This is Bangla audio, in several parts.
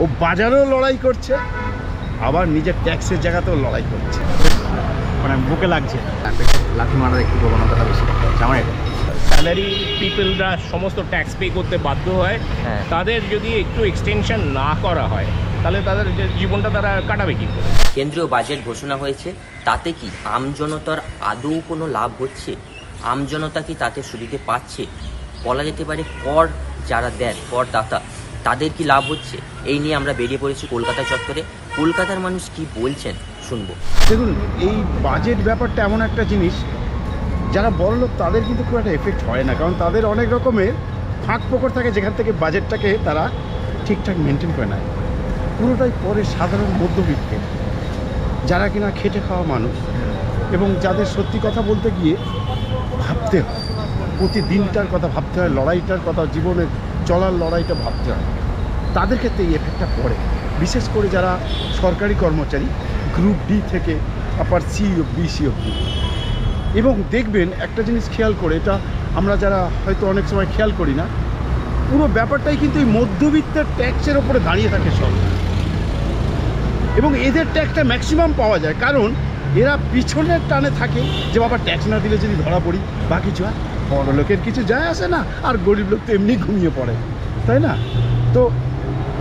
ও বাজারেও লড়াই করছে আবার নিজের ট্যাক্সের জায়গাতেও লড়াই করছে। মানে বুকে লাগছে। লাথি মারার একটু প্রবণতাটা বেশি। আমার এটা স্যালারি পিপলরা সমস্ত ট্যাক্স পে করতে বাধ্য হয়। হ্যাঁ। তাদের যদি একটু এক্সটেনশন না করা হয় তাহলে তাদের জীবনটা তারা কাটাবে কি করে? কেন্দ্রীয় বাজেট ঘোষণা হয়েছে তাতে কি আমজনতার আদৌ কোনো লাভ হচ্ছে? আমজনতা কি তাতে সুবিধে পাচ্ছে? বলা যেতে পারে কর যারা দেন করদাতা। তাদের কি লাভ হচ্ছে? এই নিয়ে আমরা বেরিয়ে পড়েছি কলকাতা চত্বরে। কলকাতার মানুষ কি বলছেন? শুনব। দেখুন, এই বাজেট ব্যাপারটা এমন একটা জিনিস, যারা বড় লোক, তাদের কিন্তু খুব একটা এফেক্ট হয় না। কারণ তাদের অনেক রকমের ফাঁক ফোকর থাকে যেখান থেকে বাজেটটাকে তারা ঠিকঠাক মেনটেন করে নেয়। পুরোটাই পরে সাধারণ মধ্যবিত্তে, যারা কিনা খেটে খাওয়া মানুষ এবং যাদের সত্যি কথা বলতে গিয়ে ভাবতে হয়, প্রতিদিনটার কথা ভাবতে হয়, লড়াইটার কথা, জীবনের চলার লড়াইটা ভাবতে হয়। তাদের ক্ষেত্রে এই এফেক্টটা পড়ে। বিশেষ করে যারা সরকারি কর্মচারী গ্রুপ ডি থেকে আপার সি অব্দি সি অব্দি এবং দেখবেন একটা জিনিস খেয়াল করে, এটা আমরা যারা হয়তো অনেক সময় খেয়াল করি না, পুরো ব্যাপারটাই কিন্তু এই মধ্যবিত্তের ট্যাক্সের ওপরে দাঁড়িয়ে থাকে সব। এবং এদের ট্যাক্সটা ম্যাক্সিমাম পাওয়া যায়। কারণ এরা পিছনের টানে থাকে যে, বাবা ট্যাক্স না দিলে যদি ধরা পড়ি বা কিছু হয় বড় লোকের কিছু যায় আসে না, আর গরিব লোক তো এমনি ঘুমিয়ে পড়ে, তাই না? তো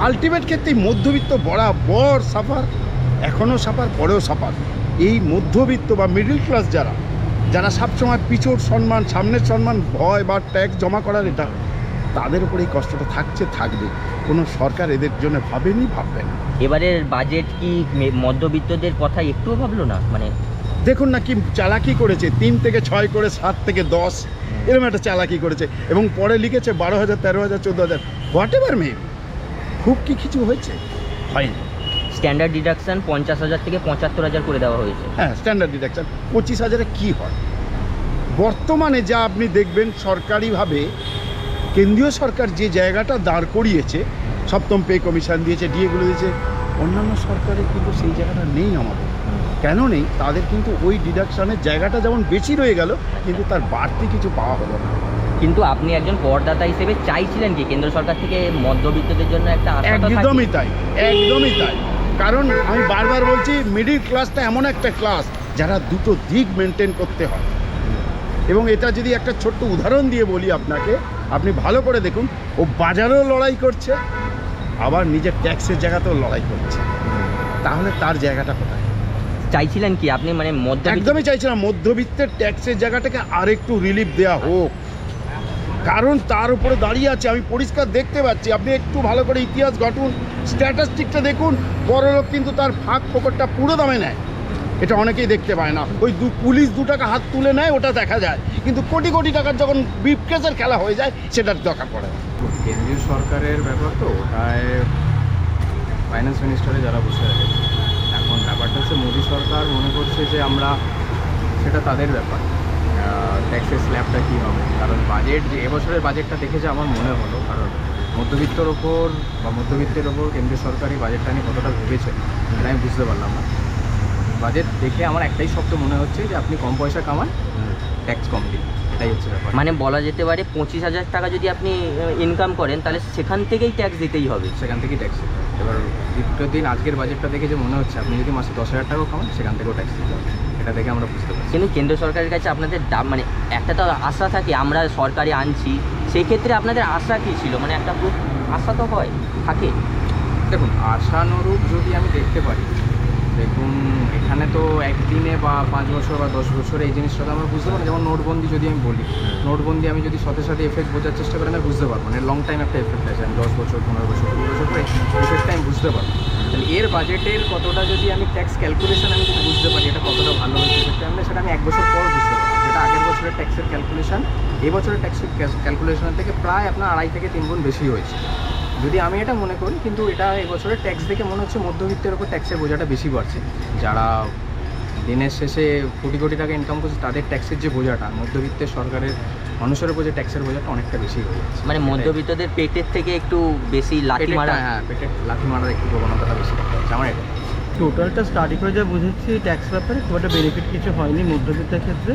আলটিমেট ক্ষেত্রে মধ্যবিত্ত বরাবর সাফার এখনও সাফার পরেও সাফার এই মধ্যবিত্ত বা মিডল ক্লাস যারা যারা সবসময় পিছোর সম্মান, সামনের সম্মান, ভয় বা ট্যাক্স জমা করার এটা, তাদের উপরে এই কষ্টটা থাকছে, থাকবে। কোনো সরকার এদের জন্য ভাবেনি, ভাববে না। এবারের বাজেট কি মধ্যবিত্তদের কথা একটুও ভাবলো না? মানে দেখুন না কি চালাকি করেছে তিন থেকে ছয় করে সাত থেকে দশ এরকম একটা চালাকি করেছে। এবং পরে লিখেছে বারো হাজার তেরো হাজার চোদ্দ হাজার। হোয়াট এভার মেবি খুব কি কিছু হয়েছে? হয়নি স্ট্যান্ডার্ড ডিডাকশন পঞ্চাশ হাজার থেকে পঁচাত্তর হাজার করে দেওয়া হয়েছে। হ্যাঁ স্ট্যান্ডার্ড ডিডাকশন পঁচিশ হাজারে কী হয়? বর্তমানে যা আপনি দেখবেন সরকারিভাবে কেন্দ্রীয় সরকার যে জায়গাটা দাঁড় করিয়েছে সপ্তম পে কমিশন দিয়েছে ডিএগুলো দিয়েছে অন্যান্য সরকারের কিন্তু সেই জায়গাটা নেই আমাদের। কেন নেই তাদের কিন্তু ওই ডিডাকশানের জায়গাটা যেমন বেশি রয়ে গেল কিন্তু তার বাড়তি কিছু পাওয়া হলো না। কিন্তু আপনি একজন করদাতা হিসেবে চাইছিলেন কি? কেন্দ্র সরকার থেকে মধ্যবিত্তদের জন্য একটা একদমই তাই একদমই তাই। কারণ আমি বারবার বলছি মিডিল ক্লাসটা এমন একটা ক্লাস যারা দুটো দিক মেনটেন করতে হয়। এবং এটা যদি একটা ছোট্ট উদাহরণ দিয়ে বলি আপনাকে আপনি ভালো করে দেখুন ও বাজারেও লড়াই করছে আবার নিজের ট্যাক্সের জায়গাতেও লড়াই করছে। তাহলে তার জায়গাটা কোথায়? চাইছিলেন কি? আপনি মানে মধ্য একদমই চাইছিলাম। মধ্যবিত্তের ট্যাক্সের জায়গাটাকে আরেকটু রিলিফ দেওয়া হোক। কারণ তার উপরে দাঁড়িয়ে আছে। আমি পরিষ্কার দেখতে পাচ্ছি। আপনি একটু ভালো করে ইতিহাস ঘটুন। স্ট্যাটাস্টিকটা দেখুন। বড় লোক কিন্তু তার ফাঁক ফোকরটা পুরো দামে নেয়। এটা অনেকেই দেখতে পায় না। ওই দু পুলিশ দু টাকা হাত তুলে নেয় ওটা দেখা যায়। কিন্তু কোটি কোটি টাকার যখন বিপকেসের খেলা হয়ে যায় সেটার দরকার পড়ে না। কেন্দ্রীয় সরকারের ব্যাপার তো ওটায় ফাইন্যান্স মিনিস্টারে যারা বসে আছে ব্যাপারটা হচ্ছে মোদী সরকার মনে করছে যে আমরা সেটা তাদের ব্যাপার। ট্যাক্সের স্ল্যাবটা কী হবে? কারণ বাজেট যে এবছরের বাজেটটা দেখে যে আমার মনে হলো কারণ মধ্যবিত্তর ওপর বা মধ্যবিত্তের ওপর কেন্দ্রীয় সরকারি বাজেটটা নিয়ে কতটা ভেবেছে সেটা আমি বুঝতে পারলাম না। বাজেট দেখে আমার একটাই শব্দ মনে হচ্ছে যে আপনি কম পয়সা কামান ট্যাক্স কম দিন। এটাই হচ্ছে ব্যাপার। মানে বলা যেতে পারে পঁচিশ হাজার টাকা যদি আপনি ইনকাম করেন তাহলে সেখান থেকেই ট্যাক্স দিতেই হবে। সেখান থেকেই ট্যাক্স এবার দ্বিতীয় দিন আজকের বাজেটটা দেখে যে মনে হচ্ছে আপনি যদি মাসে দশ হাজার টাকাও খাবেন সেখান থেকেও ট্যাক্স দিতে হবে। এটা দেখে আমরা বুঝতে পারছি। কিন্তু কেন্দ্র সরকারের কাছে আপনাদের দাম মানে একটা তো আশা থাকে আমরা সরকারি আনছি সেই ক্ষেত্রে আপনাদের আশা কী ছিল? মানে একটা খুব আশা তো হয় থাকে। দেখুন আশানুরূপ যদি আমি দেখতে পারি এখানে তো একদিনে বা পাঁচ বছর বা দশ বছরে এই জিনিসটা তো আমরা বুঝতে পারি যেমন নোটবন্দি যদি আমি বলি, নোটবন্দি আমি যদি সাথে সাথে এফেক্ট বোঝার চেষ্টা করি, আমি বুঝতে পারব মানে লং টাইম একটা এফেক্ট আছে, আমি দশ বছর, পনেরো বছর, কুড়ি বছর পরে এফেক্টটা আমি বুঝতে পারব তাহলে এর বাজেটের কতটা যদি আমি ট্যাক্স ক্যালকুলেশন আমি যদি বুঝতে পারি, এটা কতটা ভালো হয়েছে আমরা সেটা আমি এক বছর পর বুঝতে পারব। যেটা আগের বছরের ট্যাক্সের ক্যালকুলেশন এই বছরের ট্যাক্সের ক্যালকুলেশনের থেকে প্রায় আপনার আড়াই থেকে তিন গুণ বেশি হয়েছে। যদি আমি এটা মনে করি কিন্তু এটা এবছরের ট্যাক্স দেখে মনে হচ্ছে মধ্যবিত্তের ওপর ট্যাক্সের বোঝাটা বেশি বাড়ছে। যারা দিনের শেষে কোটি কোটি টাকা ইনকাম করছে তাদের ট্যাক্সের যে বোঝাটা মধ্যবিত্তের সরকারের মানুষের উপর যে ট্যাক্সের বোঝাটা অনেকটা বেশি হয়ে যাচ্ছে মানে মধ্যবিত্তদের পেটের থেকে একটু বেশি লাঠি মারা হ্যাঁ পেটের লাঠি মারার একটু প্রবণতাটা বেশি দেখা যাচ্ছে। আমার এটা। টোটালটা স্টাডি করে যা বুঝেছি ট্যাক্স ব্যাপারে খুব একটা বেনিফিট কিছু হয়নি মধ্যবিত্তের ক্ষেত্রে।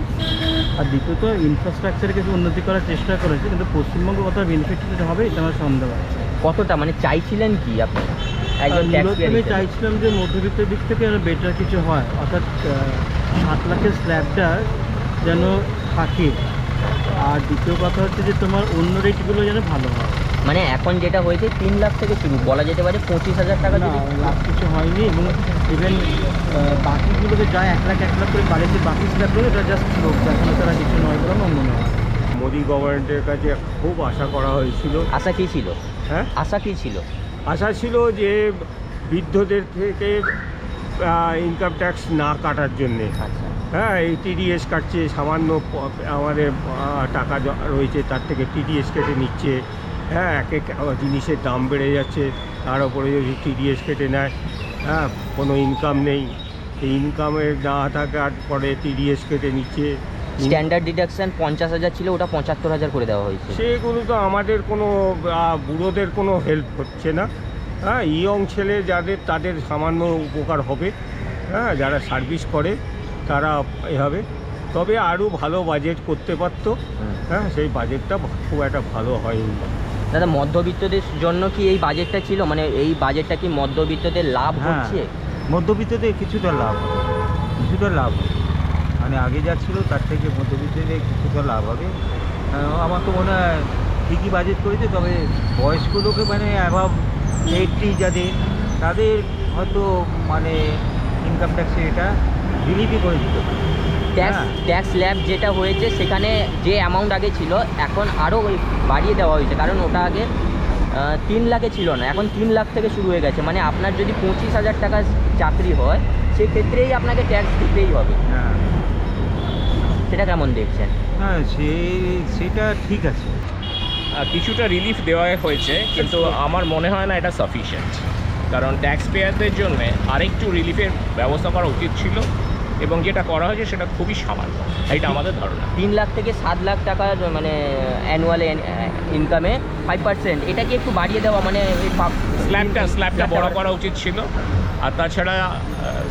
আর দ্বিতীয়ত ইনফ্রাস্ট্রাকচারে কিছু উন্নতি করার চেষ্টা করেছে কিন্তু পশ্চিমবঙ্গ কত বেনিফিট কিছু হবে এটা আমার সন্দেহ আছে। কতটা? মানে চাইছিলেন কি আপনি? একজন আমি চাইছিলাম যে মধ্যবিত্তের দিক থেকে যেন বেটার কিছু হয়। অর্থাৎ সাত লাখের স্ল্যাবটা যেন থাকে। আর দ্বিতীয় কথা হচ্ছে যে তোমার অন্য রেটগুলো যেন ভালো হয়। মানে এখন যেটা হয়েছে তিন লাখ থেকে শুরু। বলা যেতে পারে পঁচিশ হাজার টাকা না যদি লাভ কিছু হয়নি এবং ইভেন বাকিগুলোতে যা এক লাখ এক লাখ করে বাড়িতে বাকি স্ল্যাবগুলো এটা জাস্ট লোক এখনও তারা কিছু নয় বলে আমার মনে হয় মোদি গভর্নমেন্টের কাছে খুব আশা করা হয়েছিল। আশা কি ছিল? হ্যাঁ? আশা কি ছিল? আশা ছিল যে বৃদ্ধদের থেকে ইনকাম ট্যাক্স না কাটার জন্যে। আচ্ছা। হ্যাঁ এই টিডিএস কাটছে সামান্য আমাদের টাকা রয়েছে তার থেকে টিডিএস কেটে নিচ্ছে। হ্যাঁ এক এক জিনিসের দাম বেড়ে যাচ্ছে তার উপরে যদি টিডিএস কেটে নেয় হ্যাঁ কোনো ইনকাম নেই। সেই ইনকামের না থাকার পরে টিডিএস কেটে নিচ্ছে। স্ট্যান্ডার্ড ডিডাকশন পঞ্চাশ হাজার ছিল ওটা পঁচাত্তর হাজার করে দেওয়া হয়েছে। সেগুলো তো আমাদের কোনো বুড়োদের কোনো হেল্প হচ্ছে না। হ্যাঁ ইয়ং ছেলে যাদের তাদের সামান্য উপকার হবে। হ্যাঁ যারা সার্ভিস করে তারা এ হবে। তবে আরও ভালো বাজেট করতে পারতো। হ্যাঁ সেই বাজেটটা খুব একটা ভালো হয়নি। দাদা মধ্যবিত্তদের জন্য কি এই বাজেটটা ছিল? মানে এই বাজেটটা কি মধ্যবিত্তদের লাভ হ্যাঁ। হচ্ছে? মধ্যবিত্তদের কিছুটা লাভ কিছুটা লাভ মানে আগে যা ছিল তার থেকে মধ্যবিত্তদের কিছুটা লাভ হবে। আমার তো মনে হয় ঠিকই বাজেট করেছে তবে বয়স্ক লোকে মানে অ্যাভাব এইটটি যাদের তাদের হয়তো মানে ইনকাম ট্যাক্সে এটা রিলিফই করে দিতে ট্যাক্স। ট্যাক্স ল্যাব যেটা হয়েছে সেখানে যে অ্যামাউন্ট আগে ছিল এখন আরও বাড়িয়ে দেওয়া হয়েছে। কারণ ওটা আগে তিন লাখে ছিল না এখন তিন লাখ থেকে শুরু হয়ে গেছে। মানে আপনার যদি পঁচিশ হাজার টাকা চাকরি হয় সেক্ষেত্রেই আপনাকে ট্যাক্স দিতেই হবে। হ্যাঁ। সেটা কেমন দেখছেন? হ্যাঁ সে সেটা ঠিক আছে। কিছুটা রিলিফ দেওয়া হয়েছে কিন্তু আমার মনে হয় না এটা সাফিসিয়েন্ট কারণ ট্যাক্স পেয়ারদের জন্য আরেকটু রিলিফের ব্যবস্থা করা উচিত ছিল এবং যেটা করা হয়েছে সেটা খুবই সামান্য। এটা আমাদের ধারণা। তিন লাখ থেকে সাত লাখ টাকার মানে অ্যানুয়াল ইনকামে ফাইভ পার্সেন্ট এটা কি একটু বাড়িয়ে দেওয়া মানে ওই পাপ- স্ল্যাবটা স্ল্যাবটা বড় করা উচিত ছিল। আর তাছাড়া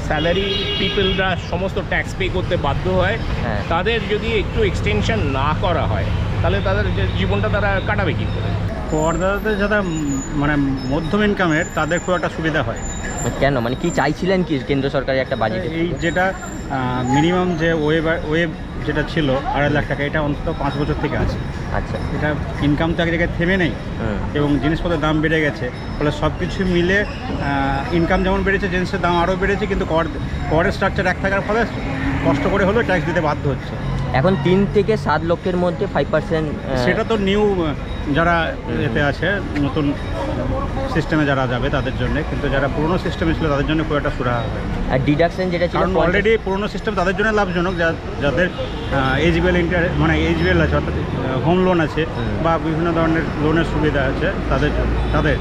স্যালারি পিপলরা সমস্ত ট্যাক্স পে করতে বাধ্য হয়। হ্যাঁ। তাদের যদি একটু এক্সটেনশন না করা হয় তাহলে তাদের যে জীবনটা তারা কাটাবে কী করে? করদাতাদের যারা মানে মধ্যম ইনকামের তাদের খুব একটা সুবিধা হয়। কেন? মানে কি চাইছিলেন কি কেন্দ্র সরকারের একটা বাজেট এই যেটা মিনিমাম যে ওয়েব ওয়েব যেটা ছিল আড়াই লাখ টাকা এটা অন্তত পাঁচ বছর থেকে আছে। আচ্ছা। এটা ইনকাম তো এক জায়গায় থেমে নেই। এবং জিনিসপত্রের দাম বেড়ে গেছে ফলে সব কিছু মিলে ইনকাম যেমন বেড়েছে জিনিসের দাম আরও বেড়েছে কিন্তু কর করের স্ট্রাকচার এক থাকার ফলে কষ্ট করে হলেও ট্যাক্স দিতে বাধ্য হচ্ছে। এখন তিন থেকে সাত লক্ষের মধ্যে ফাইভ পার্সেন্ট সেটা তো নিউ যারা এতে আছে নতুন সিস্টেমে যারা যাবে তাদের জন্য কিন্তু যারা পুরনো সিস্টেমে ছিল তাদের জন্য খুব একটা সুরাহা হয় আর ডিডাকশন যেটা ছিল অলরেডি পুরনো সিস্টেম তাদের জন্য লাভজনক যা- যাদের এইচবিএল ইন্টার মানে এইচবিএল আছে অর্থাৎ হোম লোন আছে বা বিভিন্ন ধরনের লোনের সুবিধা আছে তাদের জন্য। তাদের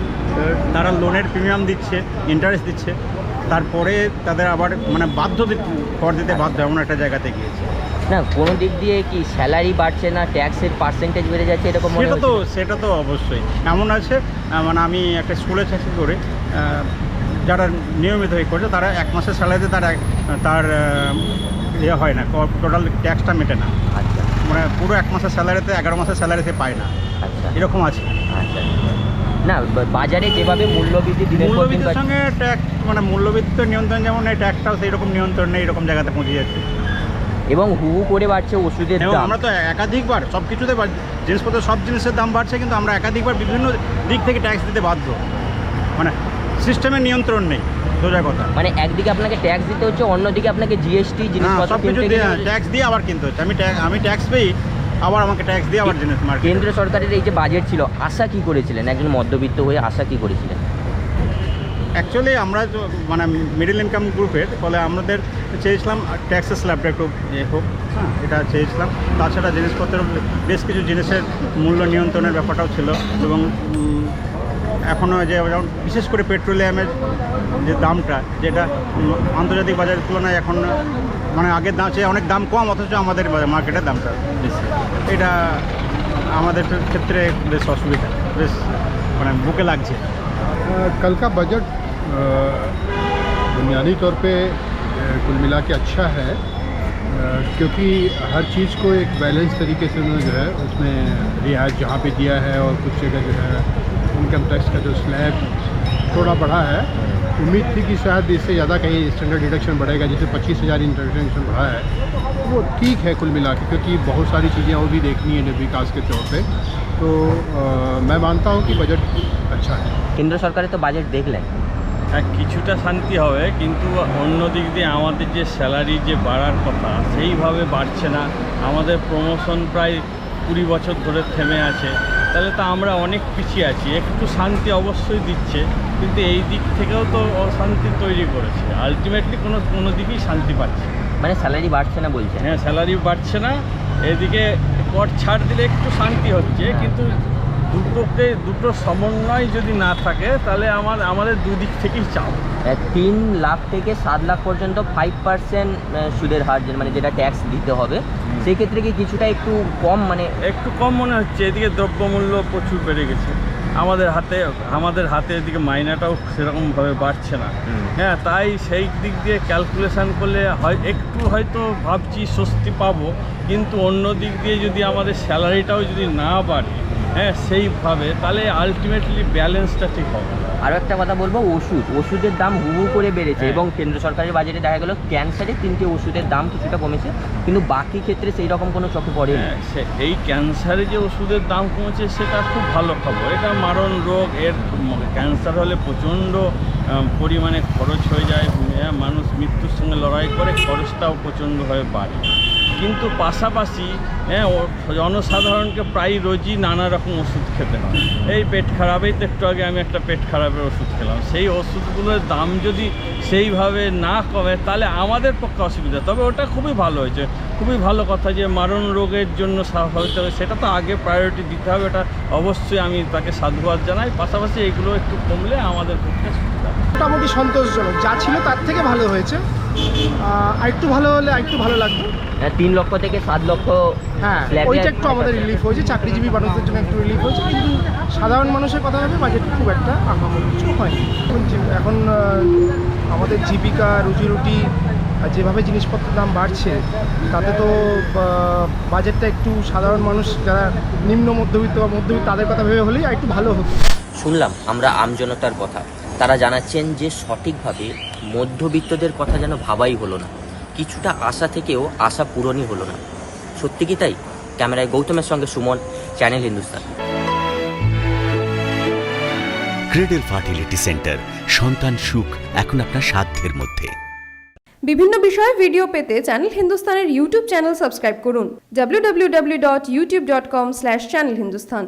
তারা লোনের প্রিমিয়াম দিচ্ছে ইন্টারেস্ট দিচ্ছে তারপরে তাদের আবার মানে বাধ্য কর দিতে বাধ্য এমন একটা জায়গাতে গিয়েছে। না কোনো দিক দিয়ে কি স্যালারি বাড়ছে না ট্যাক্সের পার্সেন্টেজ বেড়ে যাচ্ছে এরকম মনে সেটা তো সেটা তো অবশ্যই। এমন আছে মানে আমি একটা স্কুলে চাকরি করে যারা নিয়মিত হয়ে করছে তারা এক মাসের স্যালারিতে তার তার ইয়ে হয় না টোটাল ট্যাক্সটা মেটে না। আচ্ছা। মানে পুরো এক মাসের স্যালারিতে এগারো মাসের স্যালারিতে পায় না। আচ্ছা। এরকম আছে। আচ্ছা। না বাজারে যেভাবে মূল্যবৃদ্ধি দিনের পর দিন মূল্যবৃদ্ধির সঙ্গে ট্যাক্স মানে মূল্যবৃদ্ধি নিয়ন্ত্রণ যেমন এই ট্যাক্সটাও সেই রকম নিয়ন্ত্রণ নেই এরকম জায়গাতে পৌঁছে যাচ্ছে। এবং হু হু করে বাড়ছে ওষুধের দাম। আমরা তো একাধিকবার সব কিছুতে জিনিসপত্র সব জিনিসের দাম বাড়ছে কিন্তু আমরা একাধিকবার বিভিন্ন দিক থেকে ট্যাক্স দিতে বাধ্য। মানে সিস্টেমের নিয়ন্ত্রণ নেই সোজা কথা। মানে একদিকে আপনাকে ট্যাক্স দিতে হচ্ছে অন্যদিকে আপনাকে জিএসটি জিনিসপত্র কিনতে ট্যাক্স দিয়ে আবার কিনতে হচ্ছে। আমি ট্যাক্স আমি ট্যাক্স পেয়ে আবার আমাকে ট্যাক্স দিয়ে আবার জিনিস মার্কেট কেন্দ্র সরকারের এই যে বাজেট ছিল আশা কি করেছিলেন? একজন মধ্যবিত্ত হয়ে আশা কি করেছিলেন? অ্যাকচুয়ালি আমরা মানে মিডিল ইনকাম গ্রুপের ফলে আমাদের চেয়েছিলাম ট্যাক্সের স্ল্যাবটা একটু এ হোক হ্যাঁ এটা চেয়েছিলাম। তাছাড়া জিনিসপত্রের বেশ কিছু জিনিসের মূল্য নিয়ন্ত্রণের ব্যাপারটাও ছিল এবং এখনও যে যেমন বিশেষ করে পেট্রোলিয়ামের যে দামটা, যেটা আন্তর্জাতিক বাজারের তুলনায় এখন মানে আগের দাম চেয়ে অনেক দাম কম, অথচ আমাদের মার্কেটের দামটা বেশি। এটা আমাদের ক্ষেত্রে বেশ অসুবিধা, বেশ মানে বুকে লাগছে। कल का बजट बुनियादी तौर पे कुल मिला के अच्छा है क्योंकि हर चीज़ को एक बैलेंस तरीके से उन्होंने जो है, उसमें रियायत जहाँ पे दिया है और कुछ जगह जो है, इनकम टैक्स का जो स्लैब थोड़ा बढ़ा है। उम्मीद थी कि शायद इससे ज़्यादा कहीं स्टैंडर्ड डिडक्शन बढ़ेगा जैसे पच्चीस हज़ार इंटरवेंशन बढ़ा है। वो ठीक है कुल मिला के, क्योंकि बहुत सारी चीज़ें और भी देखनी है विकास के तौर पे। तो अ, मैं मानता हूँ कि बजट अच्छा है কেন্দ্র সরকারের তো বাজেট দেখলেন হ্যাঁ কিছুটা শান্তি হবে কিন্তু অন্য দিক দিয়ে আমাদের যে স্যালারি যে বাড়ার কথা সেইভাবে বাড়ছে না আমাদের প্রমোশন প্রায় কুড়ি বছর ধরে থেমে আছে তাহলে তো আমরা অনেক পিছিয়ে আছি একটু শান্তি অবশ্যই দিচ্ছে কিন্তু এই দিক থেকেও তো অশান্তি তৈরি করেছে আলটিমেটলি কোনো কোনো দিকেই শান্তি পাচ্ছে না। মানে স্যালারি বাড়ছে না বলছেন হ্যাঁ স্যালারি বাড়ছে না এদিকে কর ছাড় দিলে একটু শান্তি হচ্ছে কিন্তু দুটোকে দুটো সমন্বয় যদি না থাকে তাহলে আমার আমাদের দুদিক থেকেই চাপ। তিন লাখ থেকে সাত লাখ পর্যন্ত ফাইভ পার্সেন্ট সুদের হার মানে যেটা ট্যাক্স দিতে হবে সেই ক্ষেত্রে কি কিছুটা একটু কম মানে একটু কম মনে হচ্ছে এদিকে দ্রব্যমূল্য প্রচুর বেড়ে গেছে। আমাদের হাতে আমাদের হাতে এদিকে মাইনাটাও সেরকমভাবে বাড়ছে না। হ্যাঁ তাই সেই দিক দিয়ে ক্যালকুলেশান করলে হয় একটু হয়তো ভাবছি স্বস্তি পাবো। কিন্তু অন্য দিক দিয়ে যদি আমাদের স্যালারিটাও যদি না বাড়ে হ্যাঁ সেইভাবে তাহলে আলটিমেটলি ব্যালেন্সটা ঠিক হবে। আরও একটা কথা বলব ওষুধ ওষুধের দাম হু করে বেড়েছে হ্যাঁ। এবং কেন্দ্র সরকারের বাজেটে দেখা গেল ক্যান্সারের তিনটে ওষুধের দাম কিছুটা কমেছে কিন্তু বাকি ক্ষেত্রে সেই রকম কোনো চোখে পড়েনি না সে এই ক্যান্সারে যে ওষুধের দাম কমেছে সেটা খুব ভালো খবর এটা মারণ রোগ এর ক্যান্সার হলে প্রচণ্ড পরিমাণে খরচ হয়ে যায় হ্যাঁ, মানুষ মৃত্যুর সঙ্গে লড়াই করে খরচটাও প্রচণ্ডভাবে বাড়ে কিন্তু পাশাপাশি হ্যাঁ জনসাধারণকে প্রায় রোজই নানা রকম ওষুধ খেতে হয়। এই পেট খারাপেই তো একটু আগে আমি একটা পেট খারাপের ওষুধ খেলাম। সেই ওষুধগুলোর দাম যদি সেইভাবে না কমে, তাহলে আমাদের পক্ষে অসুবিধা। তবে ওটা খুবই ভালো হয়েছে। খুবই ভালো কথা যে মারণ রোগের জন্য হতে হবে, সেটা তো আগে প্রায়োরিটি দিতে হবে। এটা অবশ্যই আমি তাকে সাধুবাদ জানাই। পাশাপাশি এগুলো একটু কমলে আমাদের পক্ষে সুবিধা মোটামুটি সন্তোষজনক। যা ছিল তার থেকে ভালো হয়েছে। আর একটু ভালো হলে আরেকটু ভালো লাগতো। আহ, তিন লক্ষ থেকে সাত লক্ষ হ্যাঁ ওইটা একটু আমাদের রিলিফ হয়েছে চাকরিজীবী মানুষদের জন্য একটু রিলিফ হয়েছে কিন্তু সাধারণ মানুষের কথা হবে বাজেট খুব একটা আহামরি কিছু হয়নি। এখন আমাদের জীবিকা রুজি রুটি আর যেভাবে জিনিসপত্রের দাম বাড়ছে তাতে তো বাজেটটা একটু সাধারণ মানুষ যারা নিম্ন মধ্যবিত্ত বা মধ্যবিত্ত তাদের কথা ভেবে হলেই একটু ভালো হতো। শুনলাম আমরা আমজনতার কথা। তারা জানাচ্ছেন যে সঠিকভাবে মধ্যবিত্তদের কথা যেন ভাবাই হলো না। কিছুটা আশা থেকেও আশা পূরণই হলো না। সত্যি কি তাই? ক্যামেরায় গৌতমের সঙ্গে Suman channel Hindustan. Cradle fertility centre সন্তান সুখ এখন আপনার সাধ্যের মধ্যে। বিভিন্ন বিষয়ে ভিডিও পেতে চ্যানেল হিন্দুস্তানের ইউটিউব চ্যানেল সাবস্ক্রাইব করুন। www.youtube.com/channelhindustan